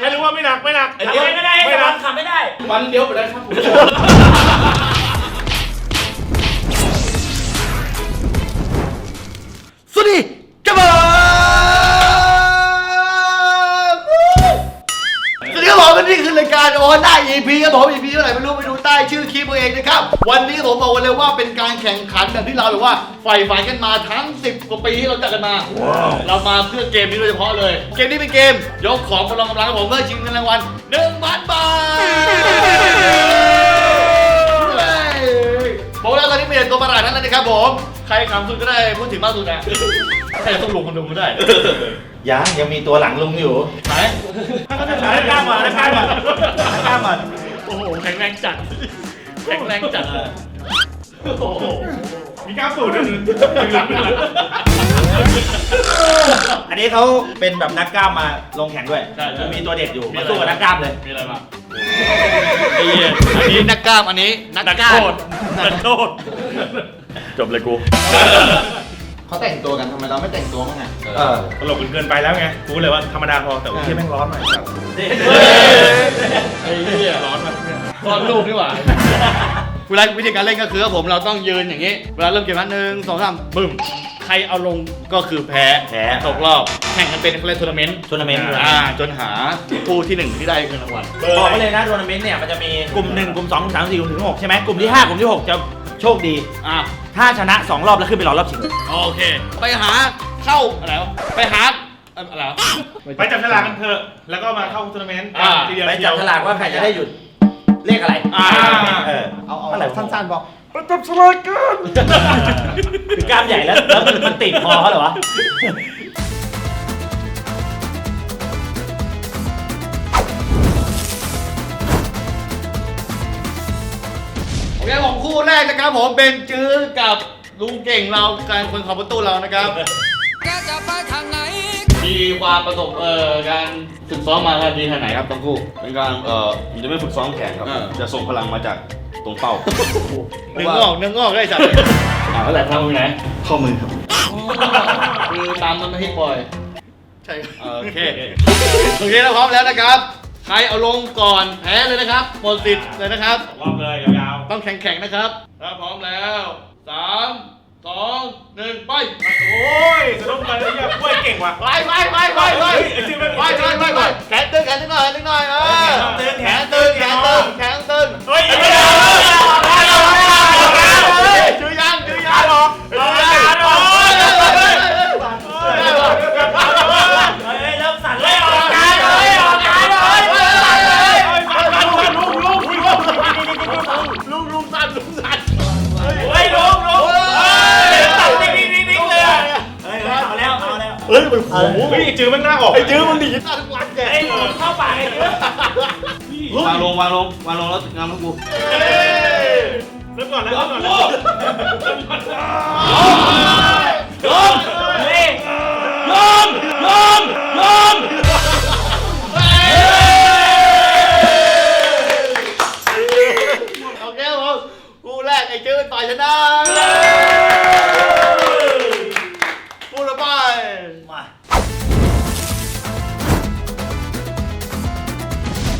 ให้รู้ว่าไม่หนักไม่หนักทำอะไรไม่ได้ให้สมองขับไม่ได้ วันเดียวไปแล้วครับผม การโอ้ได้ EP ครับผม EP เท่าไหร่ไม่รู้ไปดูใต้ชื่อคลิปเอาเองนะครับ วันนี้ผมบอกไว้เลยว่าเป็นการแข่งขันแบบที่เราแบบว่าใฝ่ฝันกันมาทั้ง 10 กว่าปีที่เราจัดกันมา เรามาเพื่อเกมนี้โดยเฉพาะเลย เกมนี้เป็นเกม ยกของประลองกำลังครับผมเพื่อชิงเงินรางวัล1,000บาทบอกแล้วตอนนี้มีแต่ตัวประหลาดนั้นเลยนะครับผม ใครขำสุดก็ได้พูดถึงมากสุดนะใครต้องลงคนดูก็ได้ ยังยังมีตัวหลังลุงอยู่ไหนนักกล้ามมานักกล้ามมานักกล้ามมาโอ้โหแข็งแรงจัดแข็งแรงจัดโอ้โหมีกล้ามสูดด้วยหลังหลังอันนี้เขาเป็นแบบนักกล้ามมาลงแข่งด้วยใช่ใช่มีตัวเด็ดอยู่มาสู้กับนักกล้ามเลยมีอะไรมาไอ้เหี้ยอันนี้นักกล้ามอันนี้นักกล้ามนักโทษจบเลยกู เขาแต่งตัวกันทำไมเราไม่แต่งตัวบ้างไงเออ ตลกเกินไปแล้วไงกูเลยว่าธรรมดาพอแต่ว่าที่แม่งร้อนหน่อยครับไอ้เหี้ยร้อนมากตอนลูกนี่หว่าเวลาวิธีการเล่นก็คือผมเราต้องยืนอย่างนี้ เวลาเริ่มเกมนัดหนึ่งสองสามบึ้ม ใครเอาลงก็คือแพ้แพ้ตกรอบ แข่งกันเป็นเขาเรียกทัวร์นาเมนต์ทัวร์นาเมนต์ อ่า จนหาผู้ที่หนึ่งที่ได้เงินรางวัล บอกไปเลยนะทัวร์นาเมนต์เนี่ยมันจะมีกลุ่มหนึ่งกลุ่มสองกลุ่มสามกลุ่มสี่กลุ่มถึงหกใช่ไหมกลุ่มที่ห้ากลุ่มที่หกจะ โชคดี อ่าถ้าชนะสองรอบแล้วขึ้นไปรอรอบชิงโอเค ไปหาเข้าอะไรวะไปหาอะไรวะ ไปจับฉลากกันเถอะ แล้วก็มาเข้าทัวร์นาเมนต์อ่า ทีเดียวไปจับฉลากว่าใครจะได้หยุดเลขอะไรอ่า เออเอาเอาอะไรวะสั้นๆบอกไปจับฉลากกันคือกล้ามใหญ่แล้วแล้วมันมันติดคอเขาเหรอวะ เคผมคู่แรกนะครับผมเป็นจื้อกับลุงเก่งเราการคนขับประตูเรานะครับ แกจะไปทางไหน มีความประสบเอ่อการฝึกซ้อมมาครับดีขนาดไหนครับทั้งคู่ เป็นการเอ่อผมจะไม่ฝึกซ้อมแข่งครับ อ่า จะส่งพลังมาจากตรงเป้าเนื้องอกเนื้องอกได้จัดอ่าแล้วแต่ทำตรงไหนข้อมือครับ คือตามมันไม่ให้ปล่อยใช่โอเคโอเคเราพร้อมแล้วนะครับ ใครเอาลงก่อนแพ้เลยนะครับหมดสิทธิ์เลยนะครับ รอบเลยยาว ต้องแข่งๆนะครับ ถ้าพร้อมแล้วสามสองหนึ่งไปๆโอ้ยสะดุ้งกันเลยเนี่ยกล้วยเก่งว่ะ ไปไปไปไปไปเฮ้ยไอ้ชื่อไม่ไปไปไปไปแขนตึงแขนตึงหน่อยตึงหน่อยเออตึงแขแขนนตึตึงงแขนตึงแขนตึงเฮ้ยเฮ้ไม่ยได้ ฮ้ยมันโอ้โหเฮ้ยจื้อมันหน้าออกไอ้จื้อมันดีดทุกวันแกไอ้หนูเข้าปากไอ้เนื้อวางลงวางลงวางลงแล้วงานลูกกูเริ่มก่อนแล้วเริ่มก่อนแล้วเฮ้ยยอมยอมยอมโอเคผมคู่แรกไอ้จื้อต่อยชนะ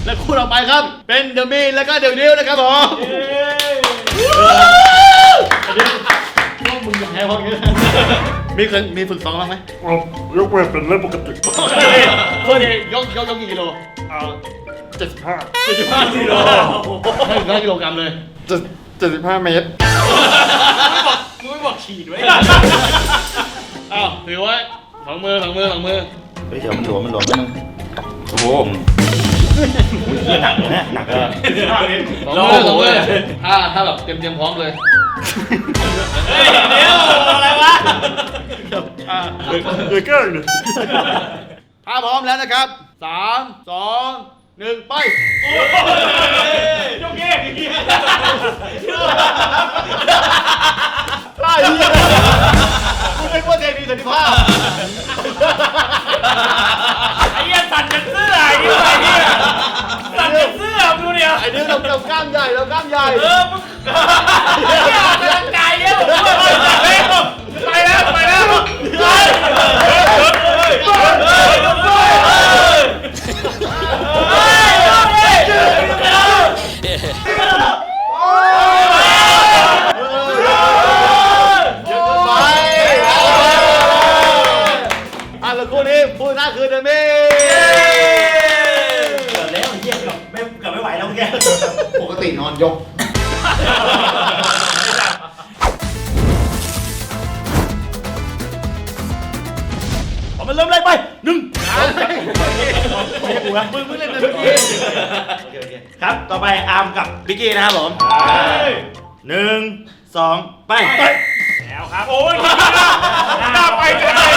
และคู่ต่อไปครับ เป็นเดอะมีแล้วก็เดอะนิวนะครับผมพวกมึงอยากให้พวกนี้มีเคยมีฝึกซ้อมบ้างไหมยกเว้นเป็นเรื่องปกติเพื่อนยกยกยกกี่กิโลเอาเจ็ดสิบห้าเจ็ดสิบห้ากิโลให้ถึงห้ากิโลกรัมเลยเจ็ดเจ็ดสิบห้าเมตรมึงไม่บอกขีดไว้อ้าวถือไว้สองมือสองมือสองมือเฮ้ยเดี๋ยวมันหลวมมันหลวมมันโอ้โห เยี่ยหนักเลยนะหนักเลยเจ็ดสิบห้าเมตรสองมือสองมือถ้าถ้าแบบเตรียมเตรียมพร้อมเลยเฮ้ยเดี๋ยวอะไรวะอ่าเกเกินถ้าพร้อมแล้วนะครับสามสองหนึ่งไปยกเยกอย่างเงี้ยไล่ ไม่พูดใจดีสันติภาพไอ้ยันสั่นจะเสื้อไอ้นี่ไอ้เหี้ยสั่นจะเสื้อดูเนี่ยไอ้นี่เราเรากล้ามใหญ่เรากล้ามใหญ่เออมึงไอ้เหี้ยออกกาลังกายเยอะไปแล้วไปแล้วไปแล้วไปเฮ้ย ต่อไปอาร์มกับบิกกี้นะครับผมหนึ่งสองไปแล้วครับโอ้ยหน้าไปจังเลย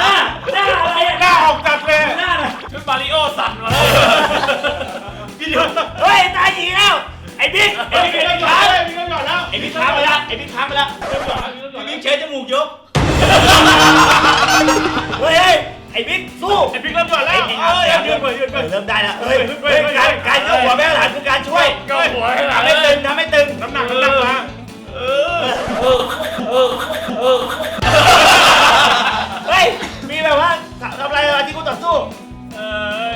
หน้าหน้าอะไรอะหน้าออกจัดเลยหน้าน่ะชุดมาริโอสั่นมาเลยพี่เดียวเฮ้ยตายหนีแล้วไอ้บิ๊กไอ้บิ๊กมีไอ้เงิบิ๊นกก่อนค้างแล้วมีเงินก่อนแล้วไอ้บิ๊กค้างไปแล้วไอ้บิ๊กค้างไปแล้วมีเงินก่อนแล้วมีเงินก่อนบิ๊กเชยจมูกยกเฮ้ยเฮ้ย ไอ้บิ๊กสู้ไอ้บิ๊กเริ่มก่อนแล้วไอ้เออยืนไปยืนไปเริ่มได้แล้วเฮ้ยเฮ้ยเฮ้ยการการยกหัวแม่หลานคือการช่วยก็หัวให้หลัทำงให้ตึงทำให้ตึงน้ำหนักน้ำหนักมาเออเฮ้ยมีแบบว่าทำอะไรเวลาที่กูต่อสู้เออ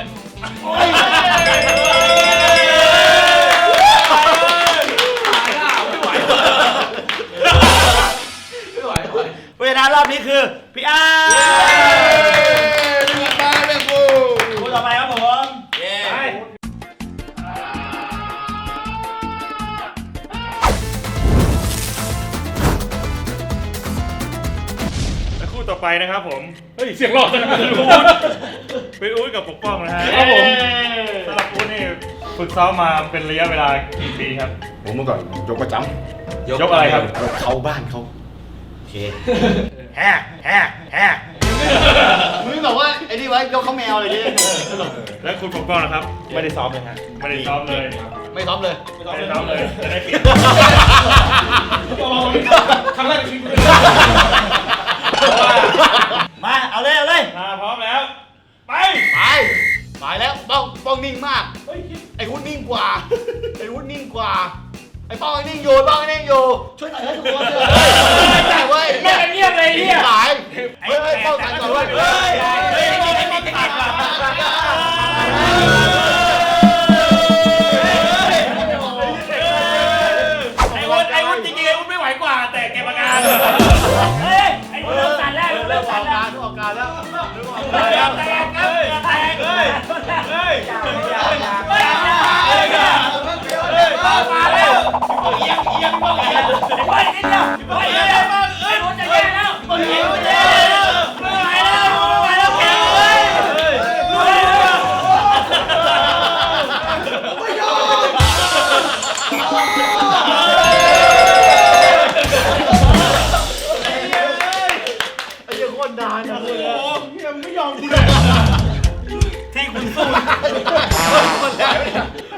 ซ้อมมาเป็นระยะเวลากี่ปีครับ ผมเมื่อก่อนยกประจยกอะไรครับำยกเขาบ้านเขาโอเคแฮ่แฮ่แฮ่มึงบอกว่าไอ้นี่ไว้ยกเขาแมวเลยดิและคุณปกป้องนะครับ ไม่ได้ซ้อมเลยฮะไม่ได้ซ้อมเลยไม่ซ้อมเลยไม่ได้ซ้อมเลยจะได้เปลี่ยนครั้งแรกในชีวิตมาเอาเลยเอาเลยมาพร้อมแล้ว ไปไปไปแล้วป้องป้องนิ่งมาก ไอ้วุ้นนิ่งกว่า ไอ้วุ้นนิ่งกว่า ไอ้ป้องไอ้นิ่งอยู่ป้องไอ้นิ่งอยู่ ช่วยหน่อยให้ทุกคนเลยแต่เว้ยแม่งเงียบเลยไอ้เหี้ยหายเฮ้ยเฮ้ยป้องกันก่อนเว้ยเฮ้ยเฮ้ยไอ้นี่ไอ้นี่ตัดว่ะไอ้วุ้นไอ้วุ้นจริงๆไอ้วุ้นไม่ไหวกว่า แต่แกประการเฮ้ยไอ้วุ้นเริ่มสั่นแล้วเริ่เริ่มมออสั่กนแล้กาวรเริ่มออกการแล้วเฮ้ยแตกครับแต เอียงเอียงบ้างเอียงเฮ้ยนิดเดียวเฮ้ยเฮ้ยเฮ้ยมันจะแย่แล้วมันจะแย่แล้วไม่ไหวแล้วไม่ไหวแล้วแกเฮ้ยเฮ้ยไอ้เหี้ยโคตรนานอะที่คุณสู้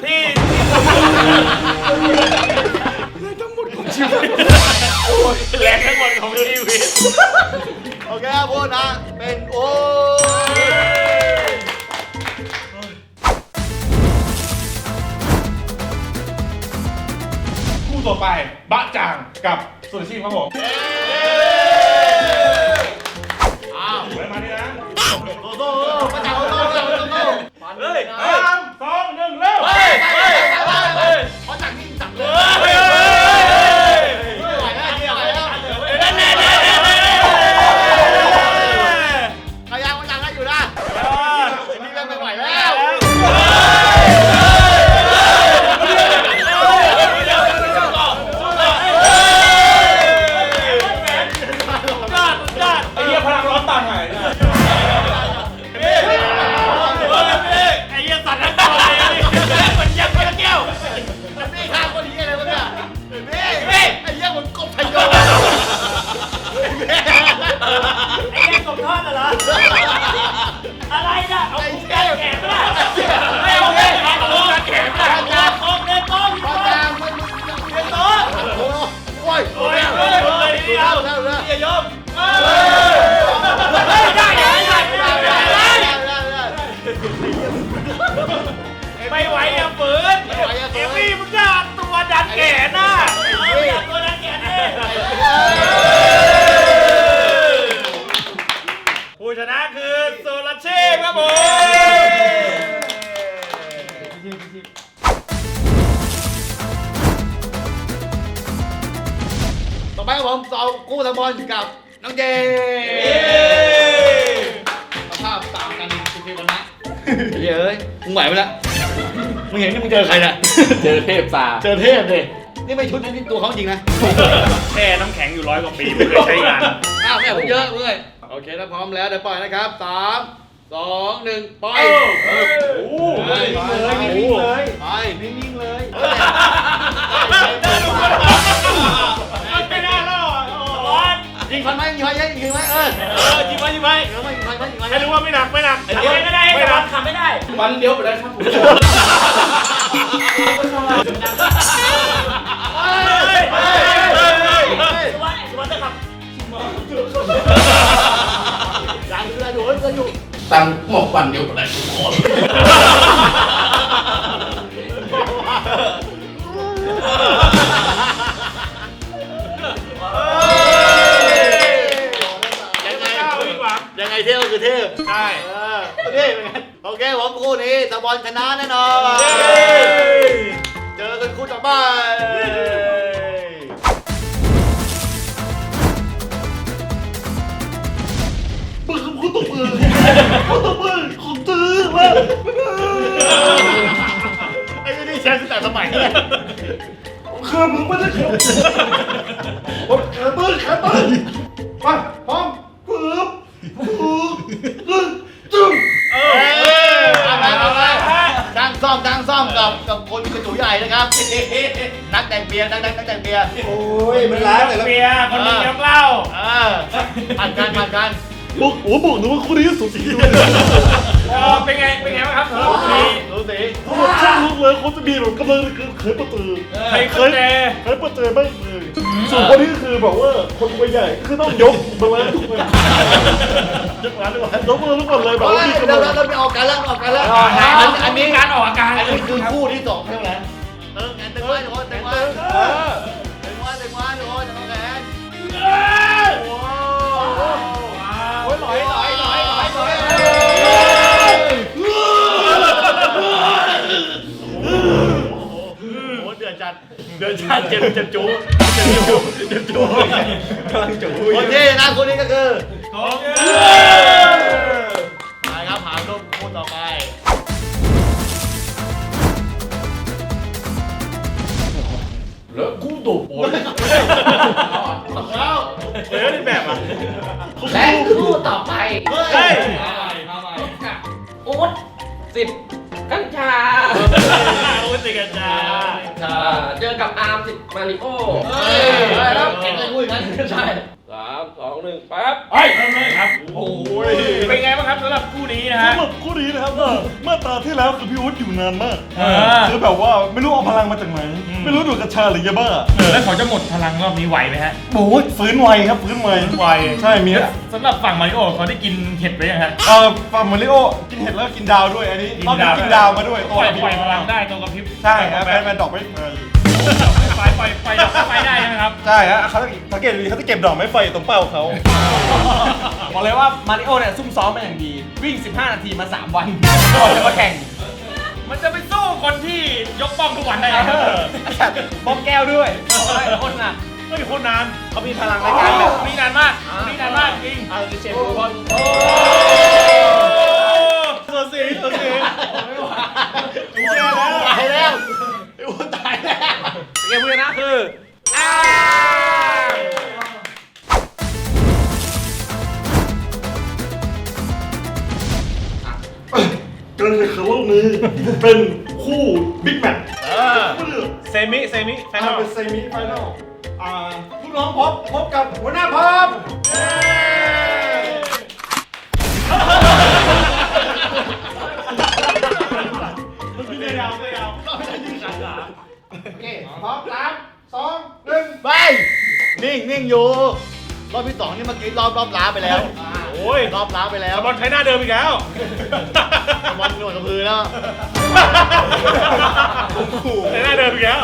ที่ แรงทั้งหมดของชีวิตโอเคครับพูดนะเป็นโอ้ยคู่ต่อไปบะจ่างกับสุรชีพครับผมอ้าวไว้มานี่นะโตโต้มาจากโตโต้มาจากโตโต้เฮ้ย ครับผมเอากู้ทบอลกับน้องเจสภาพตามึงไหวไหมล่ะมึงเห็นนี่มึงเจอใครน่ะเจอเทพซาเจอเทพเลยนี่ไม่ชุดนี่ตัวเขาจริงนะแช่น้ำแข็งอยู่ร้อยกว่าปีไม่เคยใช้งานอ้าวแม่ผมเยอะเว้ยโอเคถ้าพร้อมแล้วเดี๋ยวปล่อยนะครับสามสองหนึ่งปล่อยโอ้โหไปเลยนิ่งเลยไปนิ่งเลย ยิงฟันไหมยิงฟันไหมยิงไหมเออเออจริงไหมจริงไหมยิงไหมยิงฟันไหมยิงฟันไหมให้รู้ว่าไม่หนักไม่หนักทำไม่ได้แต่บอลทำไม่ได้วันเดียวไปได้ครับผมสวัสดีสวัสดีครับยังคืออะไรดูเฮ้ยอยู่ตังหมกวันเดียวไปได้ทุกคนยัง เท่ก็คือเท่ใช่เออเท่เป็นไงโอเคผมคู่นี้ตะบอลชนะแน่นอนเจอกันคู่ต่อไปปืนคู่ตัวปืนคู่ตัวปืนของตื้อเว้ยไอ้นี่แชร์ตั้งแต่สมัยเลยคือมึงไม่ได้เขียว ยร์นักนักนักแต่งเบียร์โอ้ยมันร้ายแต่ละเบียร์คนหนึงยกเหล้าเออผ่านกันผ่านกันบุกโอ้บุกหนูว่าคู่นี้สูสีด้วยเออเป็นไงเป็นไงบ้างครับลูกนี้สูสีเขาบอกช่างลุกเลยเขาจะมีแบบกำลังเคยประตูใครเคยแต่เคยประตูไม่เลยส่วนคนนี้ก็คือแบบว่าคนตัวใหญ่คือต้องยกมาเลยทุกคนยกมาทุกคนยกมาทุกคนเลยแบบเฮ้ว่ายมีกำเราลังเราไปออกกันแล้วออกกันแล้วอ๋อใช่อันอันนี้การออกอาการอันนี้คือคู่ที่สองใช่ไหม เออแอนเต็มไว้ทุกคนเต็มไว้เต็มไว้เต็มไว้ทุกคนจะต้องแอนโอ้ยหลอยหลอยหลอยหลอยหลอยโอ้โหเดือดจัดเดือดจัดเจ็บเจ็บจูเจ็บจูเจ็บจูกำลังจูคนที่นะคนนี้ก็คือโอเคมาครับหาลูกคู่ต่อไป ตบโอ้ยแล้วเออนี่แบบอะและคู่ต่อไปเฮ้ยอูดสิบกัญชาโอ้ยติกันจ้าเจอกับอาร์มสิบมาริโอเฮ้ยครับเก่งเลยคุยกันใช่ สามสองหนึ่งแป๊บเฮ้ยครับ โอ้ยเป็นไงบ้างครับสำหรับคู่นี้นะฮะสำหรับคู่นี้นะครับว่าเมื่อตาที่แล้วคือพี่อุ๊ดอยู่นานมากเออ คือแบบว่าไม่รู้เอาพลังมาจากไหน ไม่รู้ดูดกัญชาหรือยาบ้าแล้วเขาจะหมดพลังรอบนี้ไหวไหมฮะโอ้ยฟื้นไวครับฟื้นไวไวใช่มีสำหรับฝั่งมาริโอเขาได้กินเห็ดไปยังฮะเออฟาร์มมาริโอกินเห็ดแล้วกินดาวด้วยอันนี้กินรอบนี้ดาวกินดาวมาด้วยปล่อยตัวปล่อยพลังได้ตัวกระพริบใช่ครับแฟนแฟนดอกไม่เออ ปล่อยปล่อยปล่อยดอกไฟได้นะครับ ใช่ฮะเขาสังเกตดีเขาจะเก็บดอกไม้ไฟตรงเป้าเขา บอกเลยว่ามาริโอเนี่ยซุ่มซ้อมมาอย่างดี วิ่ง 15 นาทีมา 3 วันก่อนจะมาแข่งมันจะไปสู้คนที่ยกป้องทุกวันได้ไงบ้องแก้วด้วยคนน่ะเฮ้ยโคตรนานเขามีพลังในการแบบ นี่นานมากนี่นานมากจริง เป็นคู่บิ๊กแมตช์เซมิเซมิแฟนอ่าอลเป็นเซมิไฟแนลอ่าผู้น้องพบพบกับหัวหน้าพบไม่ได้ยาวไม่ได้ยาวโอเคพร้อมสามสองหนึ่งไปนิ่งนิ่งอยู่ รอบที่สองนี่เมื่อกี้รอบรอบล้าไปแล้ว โอ้ยรอบล้าไปแล้วบอลใช้หน้าเดิมอีกแล้ว บอลหนวดกระพือแล้ว ใช้หน้าเดิมอีกแล้ว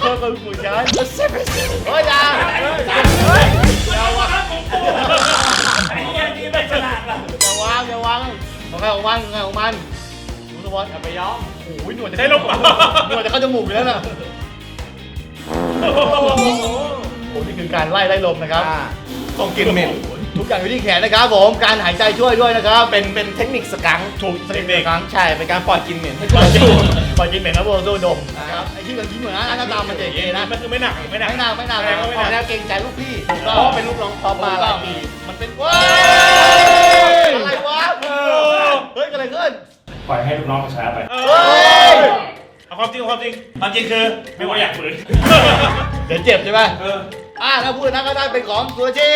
เพิ่มเป็นผู้ชายเฮ้ยอย่าอย่าวางของกูไอ้เหี้ยนี่ไม่ฉลาดละอย่าวางอย่าวางของใครของมันของใครของมันรู้ตัวบอลอย่าไปยอมโอ้ยหนวดจะใช้ลมเปล่าหนวดจะเข้าจมูกอยู่แล้วน่ะโอ้นี่คือการไล่ไล่ลมนะครับส่งกลิ่นเหม็น ทุกอย่างอยู่ที่แขนนะครับผม การหายใจช่วยด้วยนะครับ เป็นเป็นเทคนิคสกังถูกเทคนิคสกังใช่ เป็นการปล่อยกลินเหม็นปล่อยกินปล่อยกินเหม็นแล้วโบโซดมนะครับ ไอ้ที่มันยิ้มเหมือนนะหน้าตามันจะอย่างนี้นะ มันคือไม่หนักไม่หนัก ไม่น่าไม่น่าแรงก็ไม่ออกหแนนักวเกรงใจลูกพี่เพราะว่าเป็นลูกน้องท็อปมาหลายปีมันเป็นว้ายอะไรวะเฮ้ยเกิดอะไรขึ้นปล่อยให้ลูกน้องช้าไปเฮ้ยเอาความจริงเอาความจริงความจริงคือไม่ว่าอยากฝืนเดี๋ยวเจ็บใช่ไหมเอออ่าถ้าพูดนะก็ได้เป็นของตัวชี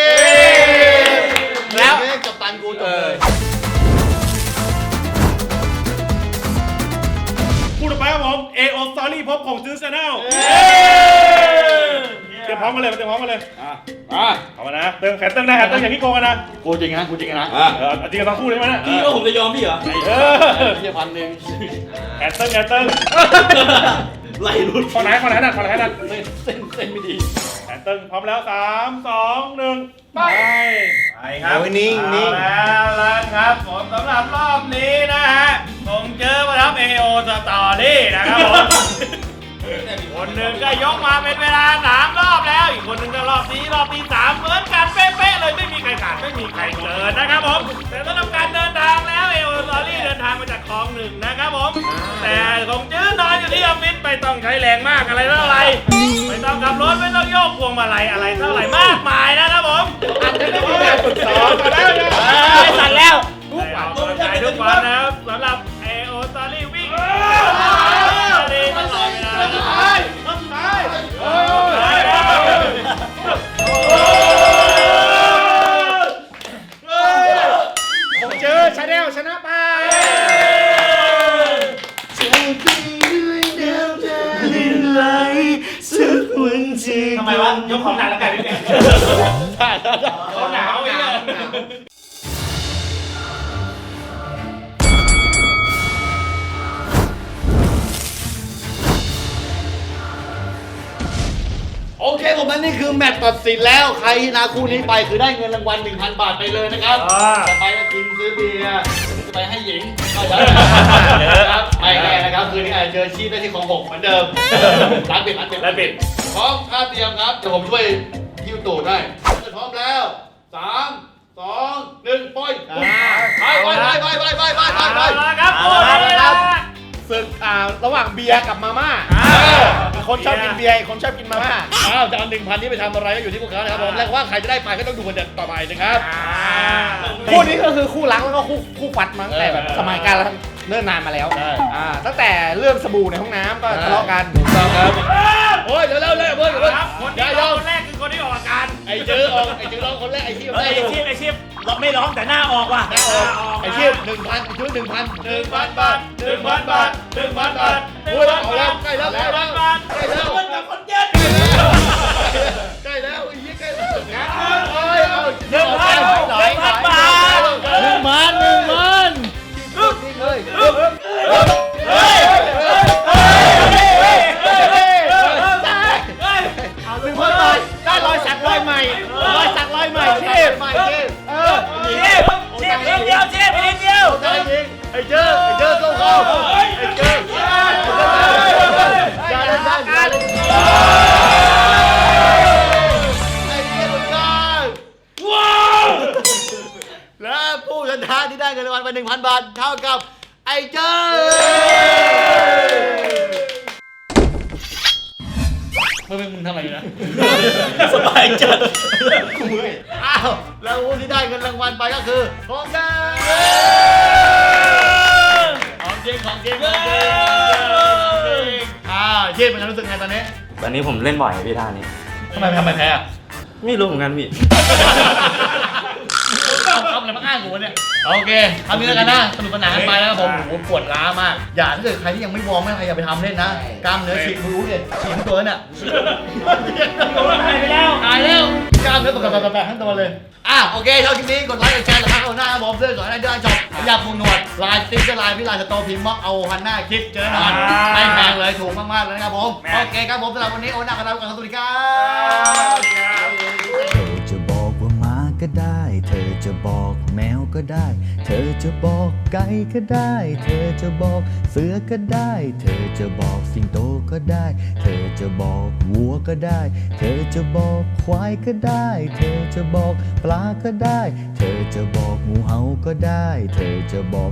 แล้วกับตันกูจบเลยพูดต่อไปครับผม AO Story พบของจื้อ Channel เตรียมพร้อมกันเลยเตรียมพร้อมกันเลยอะอะเอามานะเติมแขนเติมนะแขนเติมอย่างที่โกงกันนะกูจริงนะกูจริงนะอะเออเอาจริงกันต้องพูดใช่ไหมนะพี่ว่าผมจะยอมพี่เหรอเออเพียพันหนึ่งแขนเติมแขนเติมไล่รุดฝั่งไหนฝั่งไหนนัดฝั่งไหนนัดเส้นเส้นเส้นไม่ดีแขนเติมพร้อมแล้วสามสองหนึ่งไป ไปครับโอ้ยนิ่งนิ่ง เอาแล้วละครับผมสำหรับรอบนี้นะฮะผมเจอมาทับ AO Story นะครับผม คนหนึ่งก็ยกมาเป็นเวลาสามรอบแล้ว อีกคนหนึ่งก็รอบนี้รอบที่สามเหมือนกันเป๊ะๆเลยไม่มีใครขาดไม่มีใครเกินนะครับผม แต่สำหรับการเดินทางแล้วเอโอซอรี่เดินทางมาจากคลองหนึ่งนะครับผม แต่ผมจื้อนอนอยู่ที่ออฟฟิศไม่ต้องใช้แรงมากอะไรเท่าไหร่ไม่ต้องขับรถไม่ต้อง โยกพวงมาลัยอะไรเท่าไหร่มากมายนะครับผมอาจจะไม่มีการฝึกซ้อมมาแล้วนะไม่สั่นแล้ว ทุกวันต้องใจทุกวันนะครับสำหรับ ทำไมวะยกของหนักแล้วกันพี่แกเขาหนาวอีก เคผมนั่นนี่คือแมตช์ตัดสินแล้วใครชนะคู่นี้ไปคือได้เงินรางวัล1,000 บาทไปเลยนะครับจะไปก็กินซื้อเบียร์จะไปให้หญิงก็ได้นะครับไปแน่นะครับคืนนี้อาจจะเจอชีพได้ที่ของหกเหมือนเดิมร้านปิดร้านปิด และปิด พร้อมค่าเตรียมครับ เดี๋ยวผมช่วยยิ้วตูดได้พร้อมแล้วสามสองหนึ่งปล่อยไปไปไปไปไปไปไปไปไป เอาละครับโอ้ยนะศึกอ่าระหว่างเบียร์กับมาม่าอีก คนชอบกินเบียร์อีกคนชอบกินมาม่าอ้าวจะเอาหนึ่งพันนี้ไปทำอะไรก็อยู่ที่พวกเขานะครับผมและว่าใครจะได้ไปก็ต้องดูกันต่อไปนะครับ คู่นี้ก็คือคู่รักแล้วก็คู่คู่ฟัดมั้งแต่แบบสมัยการเนิ่นนานมาแล้วใช่ อ่าตั้งแต่เรื่องสบู่ในห้องน้ำก็ทะเลาะกัน ถูกต้องครับโอ้ยเดี๋ยวเร็วเร็วเร็วเร็วครับคนอย่าที่ยร้อองมคนแรกคือคนที่ออกอาการ ไอ้เจอออกไอ้เจอร้องคนแรกไอ้ที่เฮ้ได้ยอยู่ไอชีพไอชีพเราไม่ร้องแต่หน้าออกว่ะไอ้ที่หนึ่งพันไอ้ชื่อหนึ่งพันหนึ่งพันบาทหนึ่งพันบาทหนึ่งพันบาทหนึ่งโอ้ยพันเอาแล้บาวทใกล้แล้วใกล้แล้วบาทใกล้แล้ว ได้เงินรางวัลไป 1,000 บาท เท่ากับไอ้เจอมึงมึงทำอะไรอยู่นะสบายจัดอ้าว แล้วผู้ที่ได้เงินรางวัลไปก็คือของแดงของจริงของจริงของจริงอ่าเช่เป็นรู้สึกไงตอนนี้วันนี้ผมเล่นบ่อยพี่ท่านี้ทำไมทำไมแพ้อะไม่รู้เหมือนกันพี่ เอาคำอะไรมาอ้างกูวะเนี่ยโอเคทำนี้แล้วกันนะสนุกสนานกันไปนะครับผมผมปวดล้ามาก อย่าถ้าเกิดใครที่ยังไม่วอร์มไม่ใครอย่าไปทำเล่นนะกล้ามเนื้อฉีกรู้เนี่ยฉีกทั้งตัวเนี่ยหายไปแล้วหายแล้วกล้ามเนื้อแปะๆทั้งตัวเลยอะโอเคเท่าคลิปนี้กดไลค์กดแชร์แล้วครับเอาหน้าครับผมเพื่อนสอนให้ได้จบอยากพุงหนวดลายติ๊กเกอร์ลายพี่ลายสโตพิมพ์ม็อกเอาฮันหน้าคลิปเจอแน่นอนไม่แพงเลยถูกมากๆเลยนะครับผมโอเคครับผมสำหรับวันนี้โอน่ากันแล้วกันสวัสดีครับ ได้ เธอจะบอกไก่ก็ได้ เธอจะบอกเสือก็ได้ เธอจะบอกสิงโตก็ก็ได้ เธอจะบอกวัวก็ได้ เธอจะบอกควายก็ได้ เธอจะบอกปลาก็ได้ เธอจะบอกงูเห่าก็ได้ เธอจะบอก